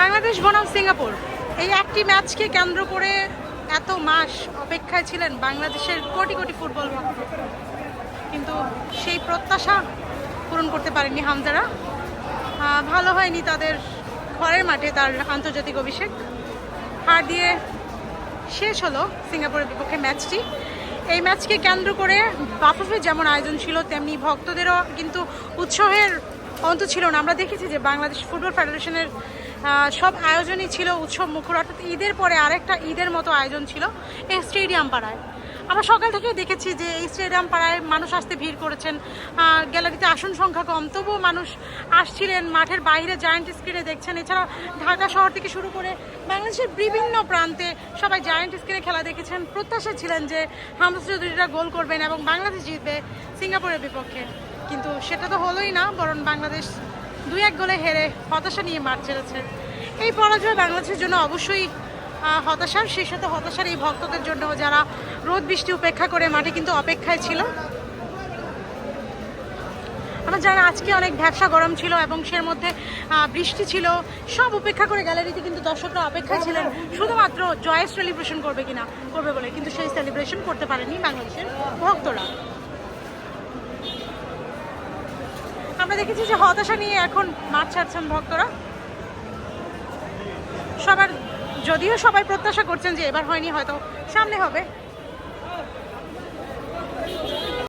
বাংলাদেশ, বনাম, সিঙ্গাপুর। এই একটি ম্যাচকে কেন্দ্র করে এত মাস অপেক্ষায় ছিলেন বাংলাদেশের কোটি কোটি ফুটবল ভক্ত। কিন্তু সেই প্রত্যাশা পূরণ করতে পারেননি হামজারা। ভালো হয়নি তাদের ঘরের মাঠে তার আন্তর্জাতিক অভিষেক। হার দিয়ে শেষ হলো সিঙ্গাপুরের বিপক্ষে ম্যাচটি। এই ম্যাচকে কেন্দ্র করে বাফুফে যেমন আয়োজন ছিল, তেমনি ভক্তদেরও কিন্তু উৎসাহের অন্ত ছিল না। আমরা দেখেছি যে বাংলাদেশ ফুটবল ফেডারেশনের সব আয়োজনই ছিল উৎসব মুখর, অর্থাৎ ঈদের পরে আরেকটা ঈদের মতো আয়োজন ছিল এই স্টেডিয়াম পাড়ায়। আমরা সকাল থেকে দেখেছি যে এই স্টেডিয়াম পাড়ায় মানুষ আসতে ভিড় করেছেন। গ্যালারিতে আসন সংখ্যা কম, তবুও মানুষ আসছিলেন। মাঠের বাইরে জায়ান্ট স্ক্রিনে দেখছেন। এছাড়া ঢাকা শহর থেকে শুরু করে বাংলাদেশের বিভিন্ন প্রান্তে সবাই জায়ান্ট স্ক্রিনে খেলা দেখেছেন। প্রত্যাশা ছিলেন যে হামজা চৌধুরীরা গোল করবেন এবং বাংলাদেশ জিতবে সিঙ্গাপুরের বিপক্ষে। কিন্তু সেটা তো হলোই না, বরং বাংলাদেশ দুই এক গোলে হেরে হতাশা নিয়ে মাঠ ছেড়েছে এই পরাজয় বাংলাদেশের জন্য অবশ্যই হতাশার, সেই সাথে হতাশার এই ভক্তদের জন্য যারা রোদ বৃষ্টি উপেক্ষা করে মাঠে কিন্তু অপেক্ষায় ছিল। আমরা জানি আজকে অনেক ভ্যাবসা গরম ছিল এবং সের মধ্যে বৃষ্টি ছিল, সব উপেক্ষা করে গ্যালারিতে কিন্তু দর্শকরা অপেক্ষায় ছিলেন, শুধুমাত্র জয়ের সেলিব্রেশন করবে কিনা, করবে বলে, কিন্তু সেই সেলিব্রেশন করতে পারেনি বাংলাদেশের ভক্তরা। আমরা দেখেছি যে হতাশা নিয়ে এখন মাঠ ছাড়ছেন ভক্তরা। সবার যদিও সবাই প্রত্যাশা করছেন যে এবার হয়নি, হয়তো সামনে হবে।